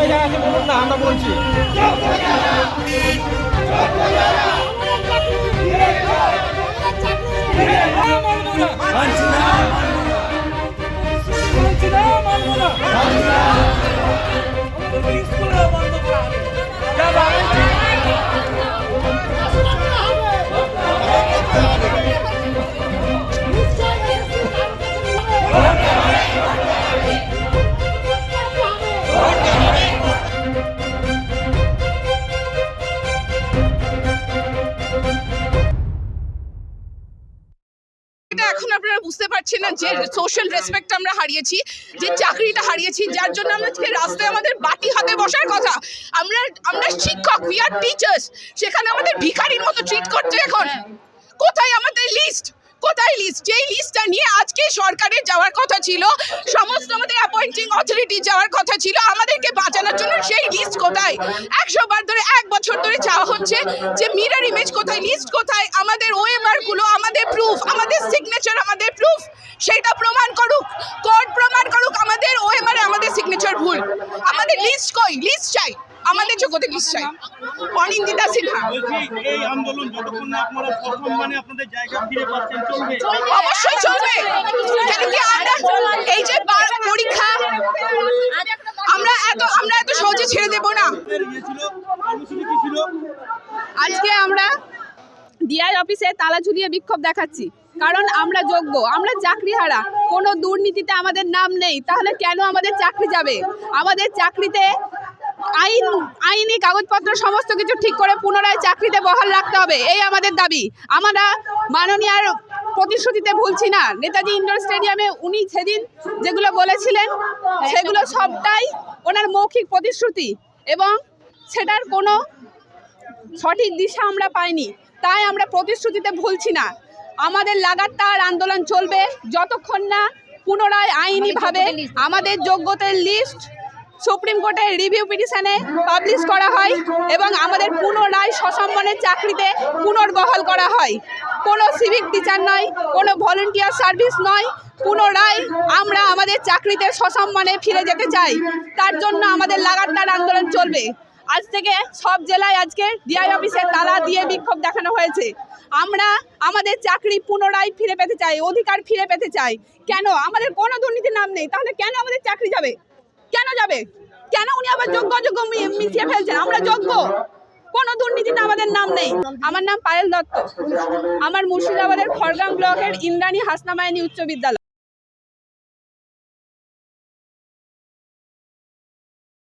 হয়ে যায় আছে বলুন না আমরা বলছি মানছি না মানবো না মানছি না মানবো না এখন আপনারা বুঝতে পারছেন না যে সোশ্যাল রেসপেক্ট আমরা হারিয়েছি যে চাকরিটা হারিয়েছি যার জন্য আমরা আজকে রাস্তায় আমাদের বাটি হাতে বসার কথা। আমরা আমরা শিক্ষক উই আর টিচার্স সেখানে আমাদের ভিখারির মতো ট্রিট করছে এখন। কোথায় আমাদের লিস্ট কোথায় লিস্ট যেই লিস্টটা নিয়ে আজকে সরকারের যাওয়ার কথা ছিল সমস্ত আমাদের অ্যাপয়েন্টিং অথরিটি যাওয়ার কথা ছিল আমাদেরকে বাঁচানোর জন্য সেই লিস্ট কোথায়? একশো বার ধরে এক বছর ধরে চাওয়া হচ্ছে যে মিরর ইমেজ কোথায় লিস্ট কোথায়? আমাদের আমাদের সিগনেচার আমাদের প্রুফ সেটা প্রমাণ করুক কোর্ট প্রমাণ করুক আমাদের ওএমআর আমাদের সিগনেচার ভুল। আমাদের লিস্ট কই? লিস্ট চাই। আমাদের লিস্ট চাই। অনিন্দিতা সিনহা। বলছি এই আন্দোলন যতক্ষণ না আপনারা সসম্মানে আপনাদের জায়গা ফিরে পাচ্ছেন চলবে। অবশ্যই চলবে। কেন কি আমরা এই যে পরীক্ষা আমরা এত আমরা এত সহজে ছেড়ে দেব না। ইয়ে আজকে আমরা ডিআই অফিসে তালা ঝুলিয়ে বিক্ষোভ দেখাচ্ছি। কারণ আমরা যোগ্য, আমরা চাকরি হারা কোনো দুর্নীতিতে আমাদের নাম নেই, তাহলে কেন আমাদের চাকরি যাবে? আমাদের চাকরিতে আইন, আইনি কাগজপত্র সমস্ত কিছু ঠিক করে পুনরায় চাকরিতে বহাল রাখতে হবে, এই আমাদের দাবি। আমরা মাননীয়ার প্রতিশ্রুতিতে ভুলছি না। নেতাজি ইন্ডোর স্টেডিয়ামে উনি সেদিন যেগুলো বলেছিলেন, সেগুলো সবটাই ওনার মৌখিক প্রতিশ্রুতি এবং সেটার কোনো সঠিক দিশা আমরা পাইনি। তাই আমরা প্রতিশ্রুতিতে ভুলছি না। আমাদের লাগাতার আন্দোলন চলবে যতক্ষণ না পুনরায় আইনিভাবে আমাদের যোগ্যতার লিস্ট সুপ্রিম কোর্টের রিভিউ পিটিশনে পাবলিশ করা হয় এবং আমাদের পুনরায় সসম্মানের চাকরিতে পুনর্বহাল করা হয়। কোনো সিভিক টিচার নয় কোনো ভলেন্টিয়ার সার্ভিস নয় পুনরায় আমরা আমাদের চাকরিতে সসম্মানে ফিরে যেতে চাই। তার জন্য আমাদের লাগাতার আন্দোলন চলবে। আজ থেকে সব জেলায় আজকে ডিআই অফিসে তালা দিয়ে বিক্ষোভ দেখানো হয়েছে। আমরা আমাদের চাকরি পুনরায় ফিরে পেতে চাই, অধিকার ফিরে পেতে চাই। কেন? আমাদের কোনো দুর্নীতির নাম নেই। তাহলে কেন আমাদের চাকরি যাবে? কেন যাবে? কেন উনি আবার যোগ্য অযোগ্য মি- মিশিয়ে ফেলছেন? আমরা যোগ্য। কোনো দুর্নীতিতে আমাদের নাম নেই। আমার নাম পায়েল দত্ত। আমার মুর্শিদাবাদের খড়গ্রাম ব্লকের ইন্দ্রাণী হাসনামায়নী উচ্চ বিদ্যালয়।